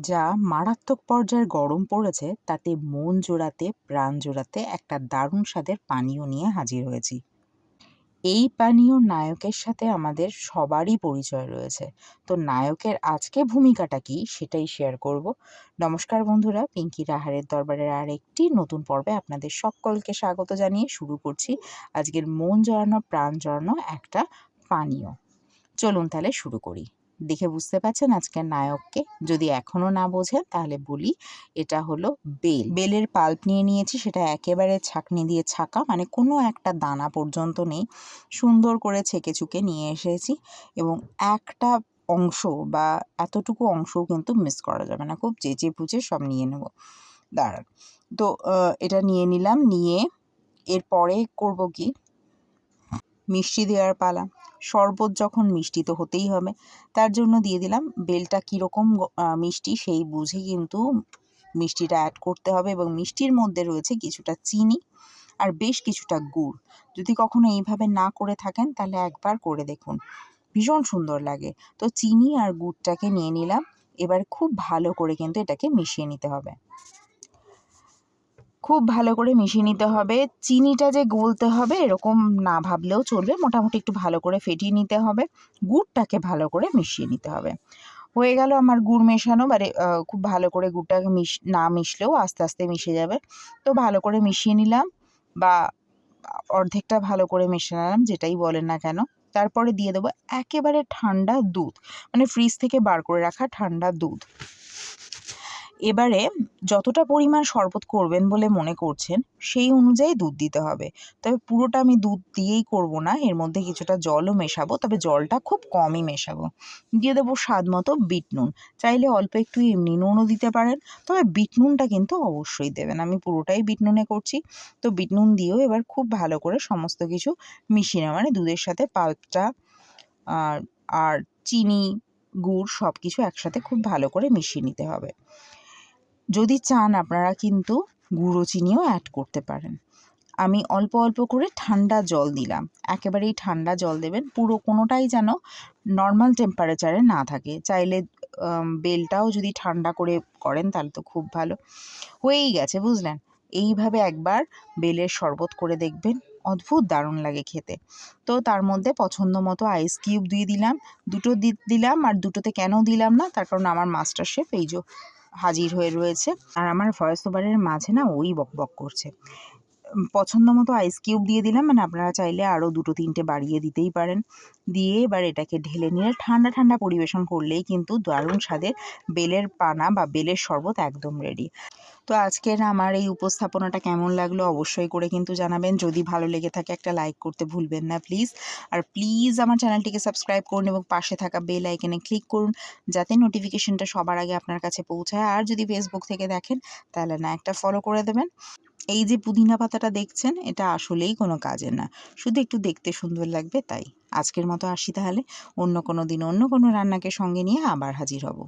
যা মারাত্মক পর্যায়ের গরম পড়েছে, তাতে মন জোড়াতে, প্রাণ জোড়াতে একটা দারুণ স্বাদের পানীয় নিয়ে হাজির হয়েছি। এই পানীয় নায়কের সাথে আমাদের সবারই পরিচয় রয়েছে। তো নায়কের আজকে ভূমিকাটা কি সেটাই শেয়ার করব। নমস্কার বন্ধুরা, পিঙ্কি রাহারের দরবারের আর একটি নতুন পর্বে আপনাদের সকলকে স্বাগত জানিয়ে শুরু করছি। আজকের মন জড়ানো, প্রাণ জড়ানো একটা পানীয়। চলুন তাহলে শুরু করি। দেখে বুঝতে পারছেন আজকের নায়ককে? যদি এখনও না বোঝেন, তাহলে বলি এটা হলো বেল। বেলের পাল্প নিয়ে নিয়েছি, সেটা একেবারে ছাকনি দিয়ে ছাকা মানে কোনো একটা দানা পর্যন্ত নেই। সুন্দর করে ছেঁকে চুকে নিয়ে এসেছি এবং একটা অংশ বা এতটুকু অংশও কিন্তু মিস করা যাবে না। খুব চেঁচে পুচে সব নিয়ে নেব। দাঁড়ান। তো এটা নিয়ে নিলাম, নিয়ে এরপরে করব কি? মিষ্টি দেওয়ার পালা। শরবত যখন মিষ্টি তো হতেই হবে। তার জন্য দিয়ে দিলাম বেলটা কীরকম মিষ্টি সেই বুঝে কিন্তু মিষ্টিটা অ্যাড করতে হবে এবং মিষ্টির মধ্যে রয়েছে কিছুটা চিনি আর বেশ কিছুটা গুড়। যদি কখনো এইভাবে না করে থাকেন তাহলে একবার করে দেখুন। ভীষণ সুন্দর লাগে। তো চিনি আর গুড়টাকে নিয়ে নিলাম। এবার খুব ভালো করে কিন্তু এটাকে মিশিয়ে নিতে হবে। খুব ভালো করে মিশিয়ে নিতে হবে। চিনিটা যে গলতে হবে এরকম না ভাবলেও চলবে। মোটামুটি একটু ভালো করে ফেটিয়ে নিতে হবে। গুড়টাকে ভালো করে মিশিয়ে নিতে হবে। হয়ে গেল আমার গুড় মেশানো। মানে খুব ভালো করে গুড়টাকে মিশ, না মিশলেও আস্তে আস্তে মিশে যাবে। তো ভালো করে মিশিয়ে নিলাম বা অর্ধেকটা ভালো করে মেশালাম, যেটাই বলেন না কেন। তারপরে দিয়ে দেবো একেবারে ঠান্ডা দুধ। মানে ফ্রিজ থেকে বার করে রাখা ঠান্ডা দুধ। এবারে যতটা পরিমাণ শরবত করবেন বলে মনে করছেন, সেই অনুযায়ী দুধ দিতে হবে। তবে পুরোটা আমি দুধ দিয়েই করব না, এর মধ্যে কিছুটা জলও মেশাবো, তবে জলটা খুব কমই মেশাবো। দিয়ে দেবো স্বাদ মতো বিট নুন। চাইলে অল্প একটু এমনি নুনও দিতে পারেন, তবে বিট নুনটা কিন্তু অবশ্যই দেবেন। আমি পুরোটাই বিট নুনে করছি। তো বিট নুন দিয়েও এবার খুব ভালো করে সমস্ত কিছু মিশিয়ে মানে দুধের সাথে পাল্পটা আর আর চিনি, গুড় সব কিছু একসাথে খুব ভালো করে মিশিয়ে নিতে হবে। যদি চান আপনারা কিন্তু গুঁড়ো চিনিও অ্যাড করতে পারেন। আমি অল্প অল্প করে ঠান্ডা জল দিলাম। একেবারেই ঠান্ডা জল দেবেন। পুরো কোনোটাই যেন নর্মাল টেম্পারেচারে না থাকে। চাইলে বেলটাও যদি ঠান্ডা করে করেন তাহলে তো খুব ভালো। হয়েই গেছে, বুঝলেন? এইভাবে একবার বেলের শরবত করে দেখবেন। অদ্ভুত দারুণ লাগে খেতে। তো তার মধ্যে পছন্দ মতো আইস কিউব দিয়ে দিলাম। দুটো দিলাম আর দুটোতে কেন দিলাম না? তার কারণ আমার মাস্টার শেফ এই যে হাজির হয়ে রয়েছে। আর আমার ভয়েস ওভারের মাঝে না ওই বক বক করছে পছন্দ মতো আইস কিউব দিয়ে দিলাম মানে আপনারা চাইলে আরও দুটো তিনটে বাড়িয়ে দিতেই পারেন। দিয়ে এবার এটাকে ঢেলে নিয়ে ঠান্ডা ঠান্ডা পরিবেশন করলেই কিন্তু দারুণ স্বাদের বেলের পানা বা বেলের শরবত একদম রেডি তো আজকের আমার এই উপস্থাপনাটা কেমন লাগল অবশ্যই করে কিন্তু জানাবেন। যদি ভালো লেগে থাকে একটা লাইক করতে ভুলবেন না প্লিজ আর প্লিজ আমার চ্যানেলটিকে সাবস্ক্রাইব করুন এবং পাশে থাকা বেল আইকনে ক্লিক করুন যাতে নোটিফিকেশনটা সবার আগে আপনার কাছে পৌঁছায়। আর যদি ফেসবুক থেকে দেখেন তাহলে না একটা ফলো করে দেবেন। এই যে পুদিনা পাতাটা দেখছেন, এটা আসলেই কোনো কাজের না। শুধু একটু দেখতে সুন্দর লাগবে তাই। আজকের মতো আসি তাহলে। অন্য কোনো দিন অন্য কোনো রান্নাকে সঙ্গে নিয়ে আবার হাজির হব।